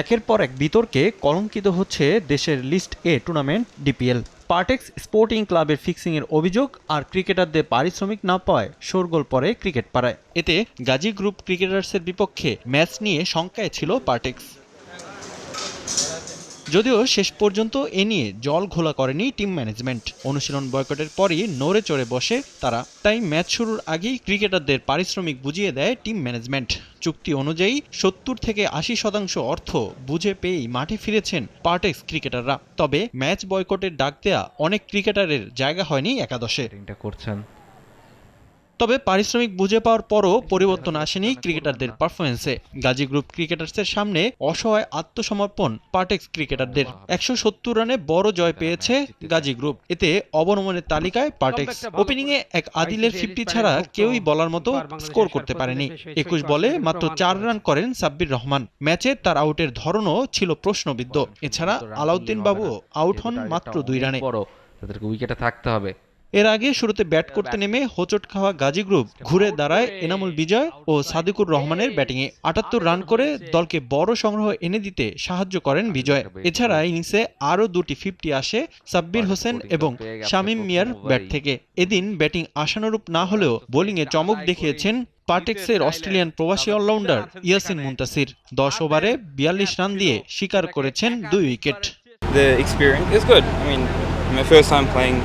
একের পর এক বিতর্কে কলঙ্কিত হচ্ছে দেশের list A tournament DPL Partex sporting club ফিক্সিংয়ের অভিযোগ আর ক্রিকেটারদের পারিশ্রমিক না পায় শোরগোল পরে ক্রিকেট পাড়ায়। এতে গাজী গ্রুপ ক্রিকেটার্সের বিপক্ষে ম্যাচ নিয়ে শঙ্কায় ছিল পার্টেক্স যদিও শেষ পর্যন্ত এ নিয়ে জল ঘোলা করেনি টিম ম্যানেজমেন্ট। অনুশীলন বয়কটের পরই নড়ে চড়ে বসে তারা। তাই ম্যাচ শুরুর আগেই ক্রিকেটারদের পারিশ্রমিক বুঝিয়ে দেয় টিম ম্যানেজমেন্ট। চুক্তি অনুযায়ী সত্তর থেকে আশি শতাংশ অর্থ বুঝে পেয়েই মাঠে ফিরেছেন পার্টেক্স ক্রিকেটাররা। তবে ম্যাচ বয়কটের ডাক দেয়া অনেক ক্রিকেটারের জায়গা হয়নি একাদশে। করছেন। তবে পারিশ্রমিক বুঝে পাওয়ার পরও পরিবর্তন আসেনি ক্রিকেটারদের পারফরমেন্সে গাজী গ্রুপ ক্রিকেটার্সের সামনে অসহায় আত্মসমর্পণ পার্টেক্স ক্রিকেটারদের একশো সত্তর রানে বড় জয় পেয়েছে গাজী গ্রুপ এতে অবনমনের তালিকায় পার্টেক্স ওপেনিংয়ে এক আদিলের ফিফটি ছাড়া কেউই বলার মতো স্কোর করতে পারেনি। একুশ বলে মাত্র চার রান করেন সাব্বির রহমান। ম্যাচে তার আউটের ধরনও ছিল প্রশ্নবিদ্ধ। এছাড়া আলাউদ্দিন বাবু আউট হন মাত্র দুই রানে। তাদেরকে উইকেটে থাকতে হবে। এর আগে শুরুতে ব্যাট করতে নেমে হোচট খাওয়া গাজী গ্রুপ ঘুরে দাঁড়ায় এনামুল বিজয় ও সাদিকুর রহমানের ব্যাটিংয়ে আটাত্তর রান করে দলকে বড় সংগ্রহ এনে দিতে সাহায্য করেন বিজয়। এছাড়া ইনিংসে আরও দুটি ফিফটি আসে সাব্বির হোসেন এবং শামীম মিয়ার ব্যাট থেকে। এদিন ব্যাটিং আশানুরূপ না হলেও বোলিংয়ে চমক দেখিয়েছেন পার্টেক্সের অস্ট্রেলিয়ান প্রবাসী অলরাউন্ডার ইয়াসিন মুন্তাসির। দশ ওভারে বিয়াল্লিশ রান দিয়ে শিকার করেছেন দুই wicket. The experience is good. I mean, my first time playing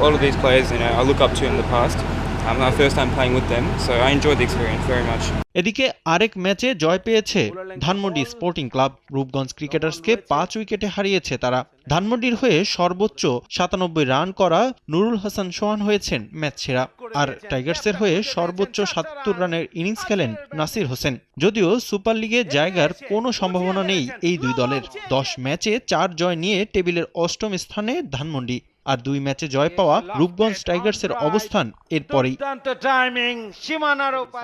all- of these players, you know, I look up to in the past. Um, my first time playing with them, so I enjoyed the experience very much. এদিকে আরেক ম্যাচে জয় পেয়েছে Dhanmondi sporting club Rupganj ক্রিকেটার্সকে পাঁচ উইকেটে হারিয়েছে তারা ধানমন্ডির হয়ে সর্বোচ্চ সাতানব্বই রান করা নুরুল হাসান সোহান হয়েছেন ম্যাচ সেরা। আর টাইগার্সের হয়ে সর্বোচ্চ সাত্তর রানের ইনিংস খেলেন নাসির হোসেন। যদিও সুপার লিগে জায়গার কোনো সম্ভাবনা নেই এই দুই দলের। দশ ম্যাচে চার জয় নিয়ে টেবিলের অষ্টম স্থানে ধানমন্ডি। আর দুই ম্যাচে জয় পাওয়া রূপগঞ্জ টাইগার্সের অবস্থান এরপরেই।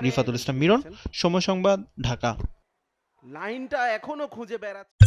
রিফাতুল ইসলাম মিরন, সময় সংবাদ, ঢাকা। লাইনটা এখনও খুঁজে বেড়াচ্ছে।